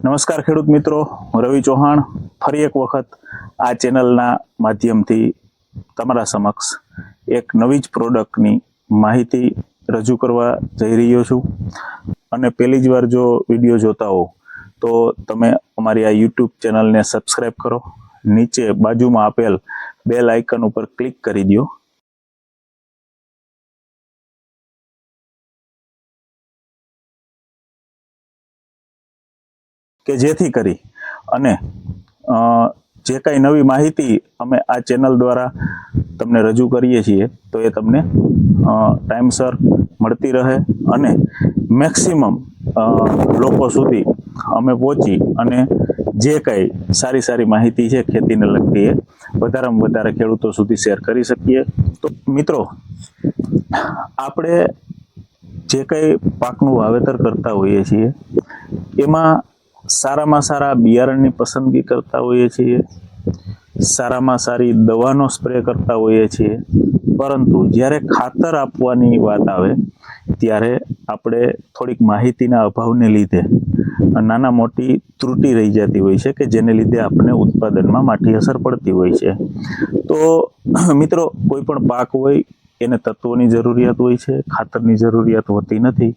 નમસ્કાર ખેડૂત મિત્રો રવિ ચૌહાણ. ફરી એક વખત આ ચેનલના માધ્યમથી તમારા સમક્ષ એક નવી જ પ્રોડક્ટની માહિતી રજૂ કરવા જઈ રહ્યો છું. અને પહેલી જ વાર જો વીડિયો જોતા હો, તો તમે અમારી આ યુટ્યુબ ચેનલને સબસ્ક્રાઈબ કરો. નીચે બાજુમાં આપેલ બેલ આઇકન ઉપર ક્લિક કરી દો કે જેથી કરી અને જે કાંઈ નવી માહિતી અમે આ ચેનલ દ્વારા તમને રજૂ કરીએ છીએ, તો એ તમને ટાઈમસર મળતી રહે અને મેક્સિમમ લોકો સુધી અમે પહોંચી અને જે કાંઈ સારી સારી માહિતી છે ખેતીને લગતી એ વધારેમાં વધારે ખેડૂતો સુધી શેર કરી શકીએ. તો મિત્રો, આપણે જે કંઈ પાકનું વાવેતર કરતા હોઈએ છીએ, એમાં સારામાં સારા બિયારણની પસંદગી કરતા હોઈએ છીએ. સારામાં સારી દવાનો સ્પ્રે કરતા હોઈએ છીએ. પરંતુ જ્યારે ખાતર આપવાની વાત આવે, ત્યારે આપણે થોડીક માહિતીના અભાવને લીધે નાના મોટી ત્રુટિ રહી જતી હોય છે કે જેને લીધે આપણે ઉત્પાદનમાં માઠી અસર પડતી હોય છે. તો મિત્રો, કોઈ પણ પાક હોય, એને તત્વોની જરૂરિયાત હોય છે, ખાતરની જરૂરિયાત હોતી નથી.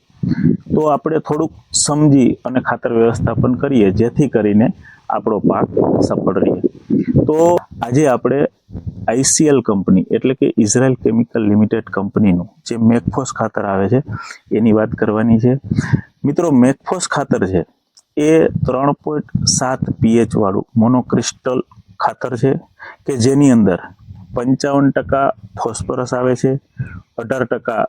તો આપણે થોડુંક સમજી અને ખાતર વ્યવસ્થાપન કરીએ, જેથી કરીને આપણો પાક સફળ રહે. તો આજે આપણે આઈસીએલ કંપની, એટલે કે ઇઝરાયલ કેમિકલ લિમિટેડ કંપનીનું જે મેકફોસ ખાતર આવે છે, એની વાત કરવાની છે. મિત્રો, મેકફોસ ખાતર છે, એ ત્રણ પોઈન્ટ સાત પીએચ વાળું મોનોક્રિસ્ટલ ખાતર છે, કે જેની અંદર પંચાવન ટકા ફોસ્ફરસ આવે છે, અઢાર ટકા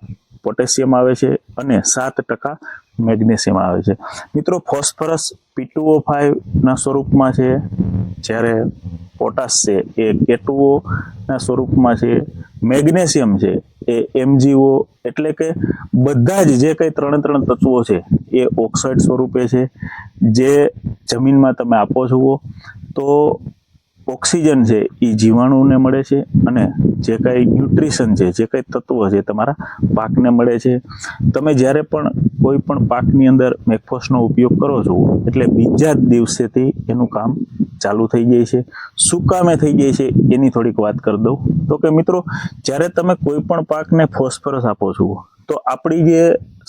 પોટેશિયમ આવે છે અને સાત ટકા મેગ્નેશિયમ આવે છે. મિત્રો, ફોસ્ફરસ પીટુઓ ફાઈવના સ્વરૂપમાં છે. જ્યારે પોટાશ છે, એ કેટુઓના સ્વરૂપમાં છે. મેગ્નેશિયમ છે, એ એમજીઓ એટલે કે બધા જ જે કંઈ ત્રણે ત્રણ તત્વો છે, એ ઓક્સાઇડ સ્વરૂપે છે. જે જમીનમાં તમે આપો છો, તો ઓક્સિજન છે એ જીવાણુને મળે છે અને જે કાંઈ ન્યુટ્રિશન છે, જે કાંઈ તત્વો છે તમારા પાકને મળે છે. તમે જ્યારે પણ કોઈ પણ પાકની અંદર મેકફોસનો ઉપયોગ કરો છો, એટલે બીજા જ દિવસેથી એનું કામ ચાલુ થઈ જાય છે. શું કામે થઈ જાય છે એની થોડીક વાત કરી દઉં. તો કે મિત્રો, જ્યારે તમે કોઈ પણ પાકને ફોસ્ફરસ આપો છો, તો આપણી જે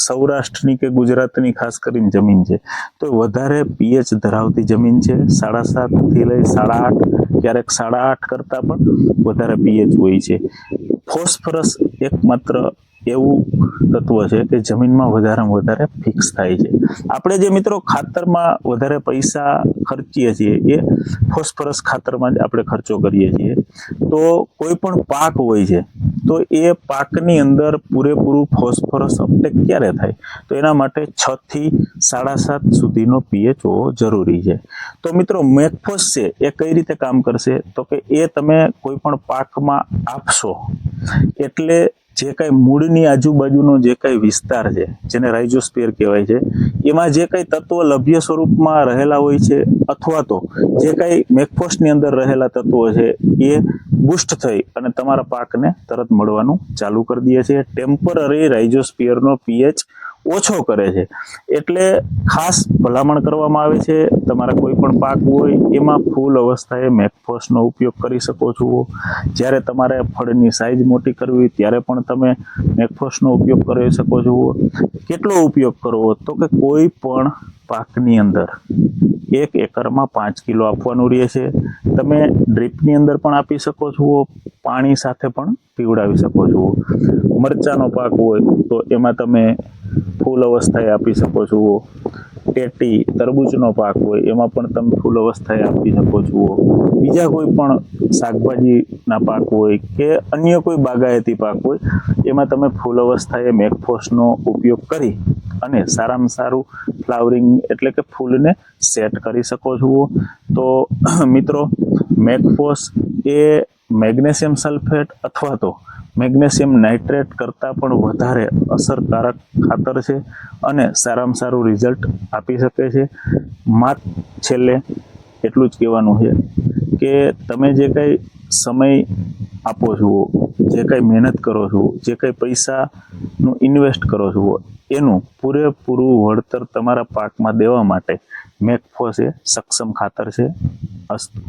સૌરાષ્ટ્રની કે ગુજરાતની ખાસ કરીને જમીન છે, તો વધારે પીએચ ધરાવતી જમીન છે, સાડા સાતથી લઈ સાડા આઠ ક્યારેક સાડા આઠ કરતાં પણ વધારે પીએચ હોય છે. ફોસ્ફરસ એકમાત્ર એવું તત્વ છે કે જમીનમાં વધારેમાં વધારે ફિક્સ થાય છે. આપણે જે મિત્રો ખાતરમાં વધારે પૈસા ખર્ચીએ છીએ, એ ફોસ્ફરસ ખાતરમાં જ આપણે ખર્ચો કરીએ છીએ. તો કોઈ પણ પાક હોય છે, તો એ પાકની અંદર પૂરેપૂરું ફોસ્ફરસ અપટેક ક્યારે થાય? તો એના માટે છ થી સાડા સાત સુધીનો પીએચ હોવો જરૂરી છે. તો મિત્રો, મેકફોસ છે, એ કઈ રીતે કામ કરશે? તો કે એ તમે કોઈ પણ પાકમાં આપશો, એટલે જે કાંઈ મૂળની આજુબાજુનો જે કાંઈ વિસ્તાર છે, જેને રાઇઝોસ્પિયર કહેવાય છે, એમાં જે કાંઈ તત્વો લભ્ય સ્વરૂપમાં રહેલા હોય છે, અથવા તો જે કાંઈ મેકફોસ્ટની અંદર રહેલા તત્વો છે, એ બુસ્ટ થઈ અને તમારા પાકને તરત મળવાનું ચાલુ કરી દે છે. ટેમ્પરરી રાઇઝોસ્પિયરનો પીએચ ઓછો કરે છે. એટલે ખાસ ભલામણ કરવામાં આવે છે, તમારા કોઈ પણ પાક હોય, એમાં ફૂલ અવસ્થાએ મેકફોસનો ઉપયોગ કરી શકો છો. જ્યારે તમારે ફળની સાઇઝ મોટી કરવી ત્યારે પણ તમે મેકફોસનો ઉપયોગ કરી શકો છો. કેટલો ઉપયોગ કરવો તો કે કોઈ પણ પાકની અંદર. એક એકરમાં પાંચ કિલો આપવાનું રહે છે. તમે ડ્રીપની અંદર પણ આપી શકો છો. પાણી સાથે પણ પીવડાવી શકો છો. મરચાનો પાક હોય, તો એમાં તમે ફૂલ અવસ્થાએ આપી શકો છો. ટેટી તરબૂચનો પાક હોય, એમાં પણ તમે ફૂલ અવસ્થાએ આપી શકો છો. બીજા કોઈ પણ શાકભાજીના પાક હોય કે અન્ય કોઈ બાગાયતી પાક હોય, એમાં તમે ફૂલ અવસ્થાએ મેકફોસનો ઉપયોગ કરી અને સારામાં સારું ફ્લાવરિંગ એટલે કે ફૂલને સેટ કરી શકો છો. તો મિત્રો, મેકફોસ એ મેગ્નેશિયમ સલ્ફેટ અથવા તો મેગ્નેશિયમ નાઇટ્રેટ કરતાં પણ વધારે અસરકારક ખાતર છે અને સારામાં સારું રિઝલ્ટ આપી શકે છે. માત છેલ્લે એટલું જ કહેવાનું છે કે તમે જે કંઈ સમય આપો છો, જે કંઈ મહેનત કરો છો, જે કંઈ પૈસાનું ઇન્વેસ્ટ કરો છો, એનું પૂરેપૂરું વળતર તમારા પાકમાં દેવા માટે મેકફોસ એ સક્ષમ ખાતર છે, અસ્તુ